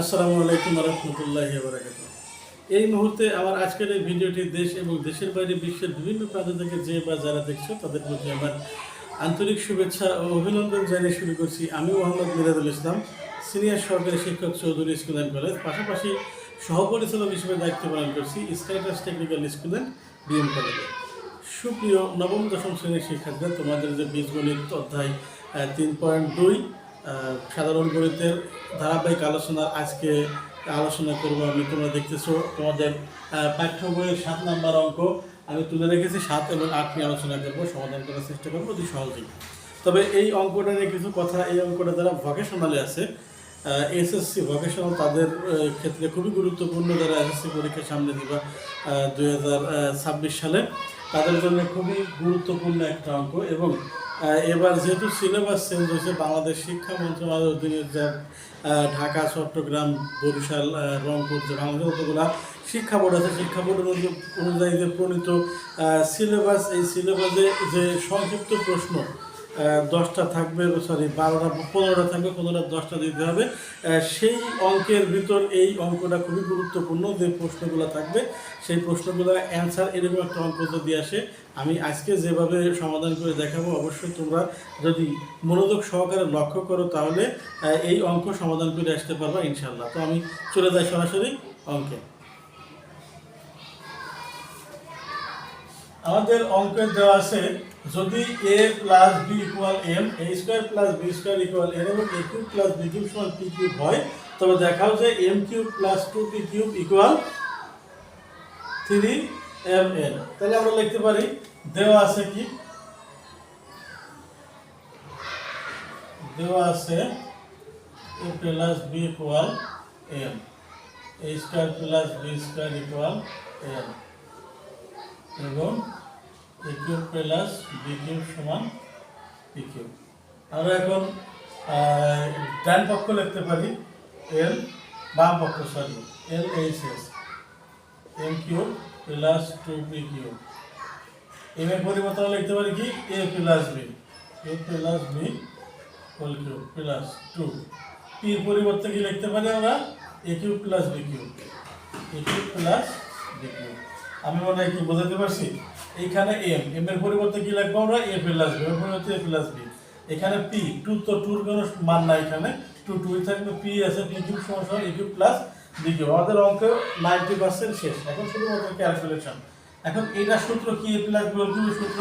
আসসালামু আলাইকুম রহমতুল্লাহ বারাকাত এই মুহূর্তে আমার আজকের এই ভিডিওটি দেশ এবং দেশের বাইরে বিশ্বের বিভিন্ন প্রান্ত থেকে যে বা যারা দেখছ, তাদের প্রতি আমার আন্তরিক শুভেচ্ছা ও অভিনন্দন জানিয়ে শুরু করছি। আমি মোহাম্মদ মিরাদুল ইসলাম, সিনিয়র সরকারি শিক্ষক চৌধুরী স্কুল অ্যান্ড কলেজ, পাশাপাশি সহপরিচালক হিসেবে দায়িত্ব পালন করছি স্কাইটাস টেকনিক্যাল স্কুল অ্যান্ড বিএম কলেজে। সুপ্রিয় নবম, দশম শ্রেণির শিক্ষার্থীরা, তোমাদের যে বীজগণিত অধ্যায় তিন পয়েন্ট দুই সাধারণ গণিতের ধারাবাহিক আলোচনার আজকে আলোচনা করব। আমি তোমরা দেখতেছো তোমাদের পাঠ্য বইয়ের সাত নাম্বার অঙ্ক। আমি তুলে রেখেছি সাত এবং আট নিয়ে আলোচনা করব, সমাধান করার চেষ্টা করব অতি সহজেই। তবে এই অঙ্কটা নিয়ে কিছু কথা, এই অঙ্কটা যারা ভকেশনালে আছে এসএসসি ভকেশনাল তাদের ক্ষেত্রে খুবই গুরুত্বপূর্ণ যারা এসএসসি পরীক্ষা সামনে দিবা দুই হাজার ছাব্বিশ সালে, তাদের জন্য খুবই গুরুত্বপূর্ণ একটা অঙ্ক এবং এবার যেহেতু সিলেবাস চেঞ্জ হয়েছে, বাংলাদেশ শিক্ষা মন্ত্রণালয়ের অধীনে যা ঢাকা, চট্টগ্রাম, বরিশাল রংপুর, যে বাংলাদেশ যতগুলা শিক্ষা বোর্ড আছে, শিক্ষা বোর্ডের অনু- অনুযায়ী যে প্রণীত সিলেবাস, এই সিলেবাসে যে সংক্ষিপ্ত প্রশ্ন দশটা থাকবে সরি বারোটা, পনেরোটা থাকবে, পনেরোটা, দশটা দিতে হবে। সেই অঙ্কের ভিতর এই অঙ্কটা খুবই গুরুত্বপূর্ণ যে প্রশ্নগুলো থাকবে, সেই প্রশ্নগুলো অ্যান্সার এরকম একটা অঙ্ক যদি আসে, আমি আজকে যেভাবে সমাধান করে দেখাবো, অবশ্যই তোমরা যদি মনোযোগ সহকারে লক্ষ্য করো, তাহলে এই অঙ্ক সমাধান করে আসতে পারবা ইনশাল্লাহ তো আমি চলে যাই সরাসরি অঙ্কে। আমাদের অঙ্কের দেওয়া আছে যদি A plus B equal M A square plus B square equal N এবং A cube plus B cube সমান পি কিউব হয়, তবে দেখাও যে M cube plus two P cube equal three M N তাহলে আমরা লিখতে পারি, দেওয়া আছে কি? দেওয়া আছে A plus B equal M A square plus B square equal M এবং A cube plus B cube সমান পি কিউব আমরা এখন ডান পক্ষ লিখতে পারি, এল, বাম পক্ষ, sorry, L H S, M cube plus two P cube M এর পরিবর্তে আমরা লিখতে পারি কি? A plus B, A plus B whole cube plus two. পির পরিবর্তে কি লিখতে পারি আমরা? A cube plus B cube, A cube plus B cube. আমি মনে হয় কি বোঝাতে পারছি? এইখানে এম এম এর পরিবর্তে কি লিখব আমরা? এ প্লাস বি এর পরিবর্তে এ প্লাস বি এখানে পি টু তো টুর কোনো মান নাই এখানে। টু টু থাকবে পি আছে পি কিউব সমান A cube plus B cube আমাদের অঙ্ক নাইনটি পার্সেন্ট শেষ। এখন শুধুমাত্র ক্যালকুলেশন এখন এটা সূত্র কি? এ প্লাস বি কিউব সূত্র।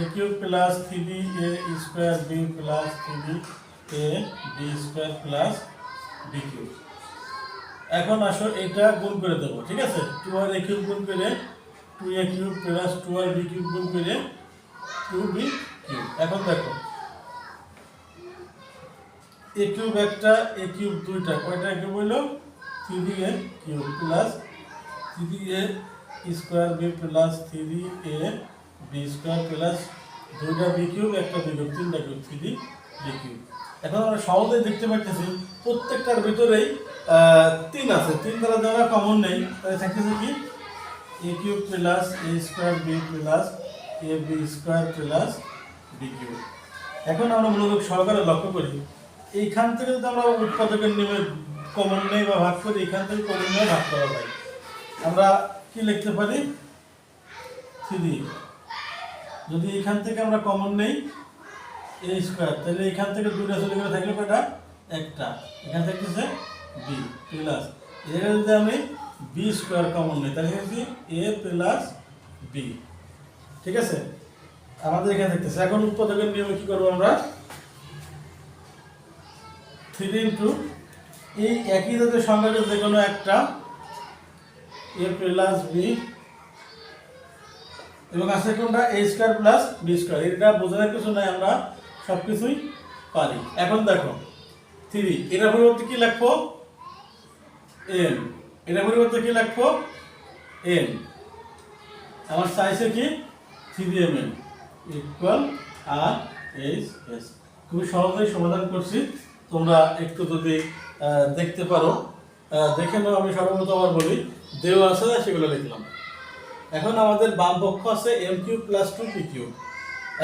A cube plus three A square B plus three A B square plus B cube এখন আসো, এটা গুণ করে দেবো, ঠিক আছে? টু আর এ কিউব গুণ করে two A cube plus two R B cube গুণ করে টু বি কিউব এখন দেখো এ কিউব একটা এ কিউব দুইটা, কয়টা কিউব হইল? Three A cube plus three A square B plus three A B square plus দুইটা বি কিউব একটা বি কিউব তিনটা কিউব থ্রি বি কিউব এখন আমরা সহজেই দেখতে পাচ্ছি প্রত্যেকটার ভিতরেই তিন আছে। তিন দ্বারা যারা কমন নেই। তাহলে থাকতেছে কি? A cube plus A square B plus A B square plus B cube এখন আমরা মূলত সহকারে লক্ষ্য করি, এইখান থেকে যদি আমরা উৎপাদকের নিয়মে কমন নেই বা ভাগ করি এখান থেকে কমন নিয়ে ভাগ করা যায়। আমরা কি লিখতে পারি? থ্রি যদি এখান থেকে আমরা কমন নেই এ স্কোয়ার তাহলে এখান থেকে দুইটা চলে গেলে থাকলে কয়টা? একটা। এখান থেকে বি প্লাস এখানে যদি আমি বি স্কোয়ার কমন নিই, তাহলে কি? A plus B. ঠিক আছে? আমাদের এখানে দেখতেছে, এখন উৎপাদকের নিয়মে কি করব আমরা? থ্রি ইন্টু এই একই জাতীয় সংখ্যাকে যে কোনো একটা, এ প্লাস বি, এবং আছে কোনটা? A square plus B square. এটা বোঝানোর কিছু নাই, আমরা সব কিছুই পারি। এখন দেখো থ্রি এটার পরিবর্তে কি লিখব? এন এটার পরিবর্তে কি লিখব? এন আমার চাইছে কি? Three M N equal R H S খুবই সহজেই সমাধান করছি। তোমরা একটু যদি দেখতে পারো দেখে নাও, আমি সর্বপ্রথম আবার বলি। দেওয়া আছে, সেগুলো লিখলাম। এখন আমাদের বাম পক্ষ আছে M Q plus two P Q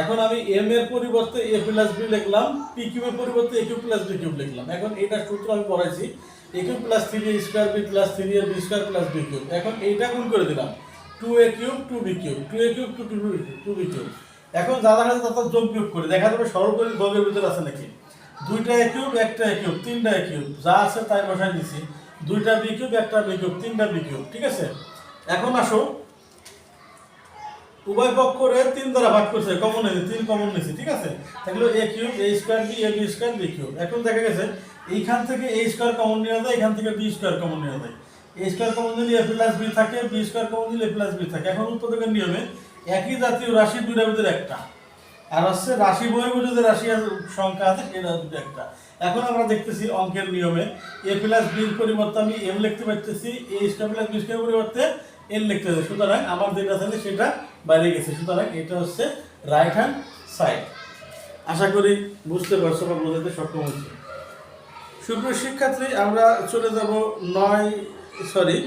এখন আমি এম এর পরিবর্তে এ প্লাস বি লিখলাম পি কিউ এর পরিবর্তে A Q plus B cube লিখলাম। এখন এটা সূত্র আমি পড়াইছি। A cube plus three A square B plus three A B square plus B cube এখন এইটা গুণ করে দিলাম। Two A cube two B cube two A cube two two two B cube এখন যা দেখা যাচ্ছে তত যোগ বিয়োগ করে। দেখা যাবে সর্বোপরি যোগের ভিতরে আছে নাকি? দুইটা এ কিউব একটা এ কিউব তিনটা এ কিউব যা আছে তাই বসাই দিছি। দুইটা বি কিউব একটা বি কিউব তিনটা বি কিউব ঠিক আছে? এখন আসো। উভয় পক্ষরে তিন দ্বারা ভাগ করছে কমন নিয়েছে, তিন কমন নিয়েছে, ঠিক আছে? তাহলে A cube A square B A B square B cube এখন দেখা গেছে, এইখান থেকে এ স্কোয়ার কমন নেওয়া যায়, এখান থেকে বি স্কোয়ার কমন নেওয়া যায়। এ স্কোয়ার কমন দিলে এ প্লাস বি থাকে বি স্কোয়ার কমন দিলে এ প্লাস বি থাকে। এখন উৎপাদকের নিয়মে একই জাতীয় রাশি দুইটার ভিতরে একটা। আর হচ্ছে রাশি বহির্ভূত যে রাশি সংখ্যা আছে, সেটা দুটো একটা। এখন আমরা দেখতেছি অঙ্কের নিয়মে এ প্লাস বির পরিবর্তে আমি এম লিখতে পারতেছি A square plus B square পরিবর্তে এন লিখতে হবে। সুতরাং আমার যেটা থাকে সেটা বাইরে গেছে। সুতরাং এটা হচ্ছে রাইট হ্যান্ড সাইড আশা করি বুঝতে পারছ বা বোঝাতে সক্ষম হচ্ছে সুপ্রিয় শিক্ষার্থী, আমরা চলে যাব নয় সরি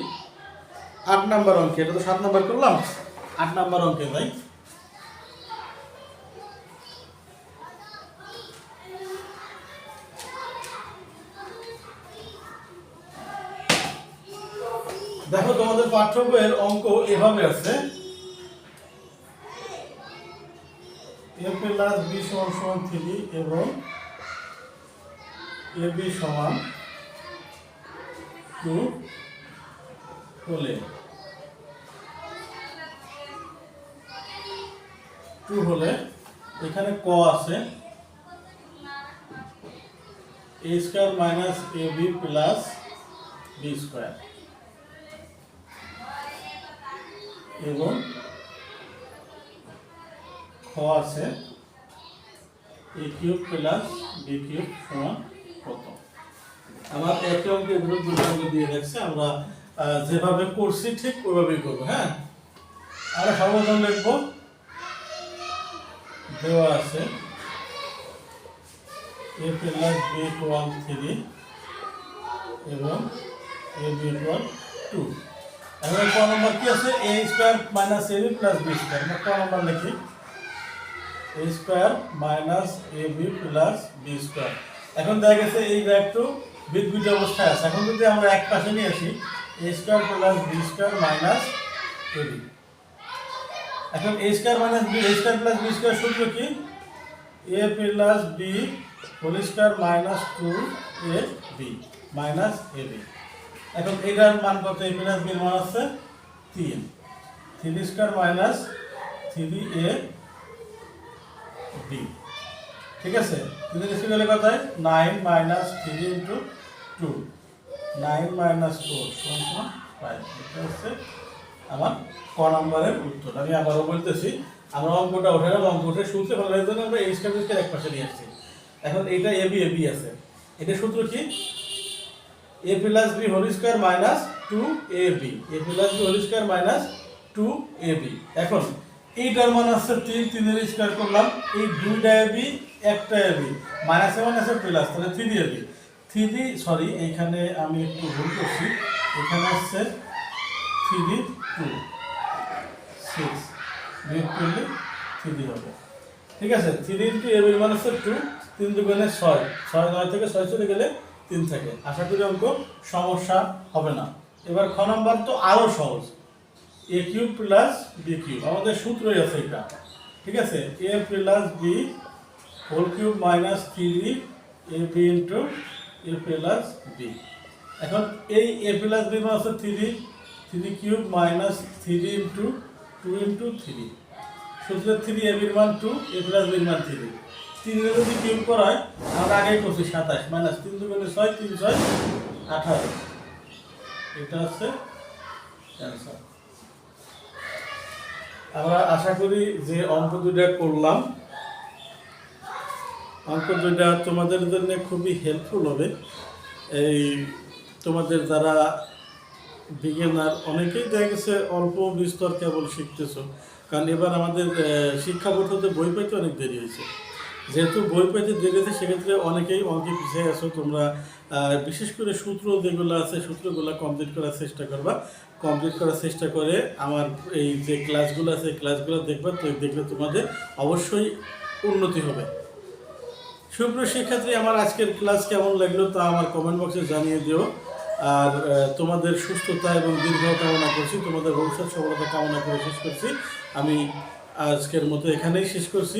আট নাম্বার অঙ্কে। এটা তো সাত নাম্বার করলাম? আট নাম্বার অঙ্কে, তাই? পাঠ্য বইয়ের অঙ্ক এভাবে আছে। প্লাস বি থ্রি এবং এ বি সমান টু হলে টু হলে এখানে ক আছে? A square minus A B plus B square এবং খ আছে A cube plus B cube সমান কত? আমার একে অঙ্কে এগুলো দুটো দিয়ে রাখছে আমরা যেভাবে করছি ঠিক ওইভাবেই করব হ্যাঁ? আমরা সর্বপ্রথম লিখব দেওয়া আছে A plus B equal three এবং এ বি ইকুয়াল টু এখন ক নম্বর কি আছে? A square minus A B plus B square আমরা ক নম্বর লিখি? A square minus A B plus B square এখন দেখা গেছে এই একটু বিদ্যুৎ অবস্থায় আছে। এখন যদি আমরা এক পাশে নিয়ে আসি A square plus B square minus A B এখন A square minus B A square plus B square সূত্র কি? A plus B whole square minus two A B minus A B এখন এটার মান কত? এ প্লাস বির মান আছে তিন। Three square minus three A B ঠিক আছে? তিন স্কোয়ার কত হয় nine minus three into two nine minus four সমান ফাইভ এটা হচ্ছে আমার ক নম্বরের উত্তর। আমি আবারও বলতেছি, আমরা অঙ্কটা উঠে গেলাম অঙ্ক উঠে সূত্রে জন্য আমরা এই স্কোয়ার এক পাশে নিয়ে আসছি। এখন এইটা এ বি এ বি আছে। এটা সূত্র কি? A plus B whole square minus two A B A plus B whole square minus two A B এখন, এইটার মান আছে তিন, তিনের স্কোয়ার করলাম, এই দুইটা এ বি একটা এ বি মাইনাসে মাইনাসে প্লাস তাহলে three A B three sorry এইখানে আমি একটু ভুল করছি। এখানে হচ্ছে থ্রি টু সিক্স বিয়োগ করলে থ্রি হবে। ঠিক আছে থ্রি ইন্টু এ বির মান হচ্ছে টু তিন দুগুণে ছয়। ছয় নয় থেকে ছয় চলে গেলে তিন থাকে। আশা করি অঙ্ক সমস্যা হবে না। এবার খ নম্বর তো আরও সহজ। A cube plus B cube আমাদের সূত্রই আছে এটা। ঠিক আছে? A plus B whole cube minus three A B into A plus B এখন এই এ প্লাস বি মান আছে three three cube minus three into two into three সূত্র থ্রি এ বির মান টু এ প্লাস বির মান থ্রি তিনের যদি কিউব করা হয় আমরা আগেই করছি সাতাশ, মাইনাস তিন দুগুণে ছয়, তিন ছয়, আঠারো। এটা হচ্ছে অ্যান্সার আমরা আশা করি যে অঙ্ক দুইটা করলাম। অঙ্ক দুইটা তোমাদের জন্য খুবই হেল্পফুল হবে। এই তোমাদের যারা বিজ্ঞানার অনেকেই দেখা গেছে অল্প বিস্তর কেবল শিখতেছো। কারণ এবার আমাদের শিক্ষা বোর্ড হতে বই পাইতে অনেক দেরি হয়েছে। যেহেতু বই পাইতে দেরি হয়েছে, সেক্ষেত্রে অনেকেই অনেকে পিছিয়ে আছো। তোমরা বিশেষ করে সূত্র যেগুলো আছে, সূত্রগুলো কমপ্লিট করার চেষ্টা করবা। কমপ্লিট করার চেষ্টা করে আমার এই যে ক্লাসগুলো আছে ক্লাসগুলো দেখবা, তো দেখলে তোমাদের অবশ্যই উন্নতি হবে। সুপ্রিয় শিক্ষার্থী, আমার আজকের ক্লাস কেমন লাগল তা আমার কমেন্ট বক্সে জানিয়ে দিও। আর তোমাদের সুস্থতা এবং দীর্ঘ কামনা করছি, তোমাদের ভবিষ্যৎ সফলতা কামনা করে শেষ করছি। আমি আজকের মতো এখানেই শেষ করছি।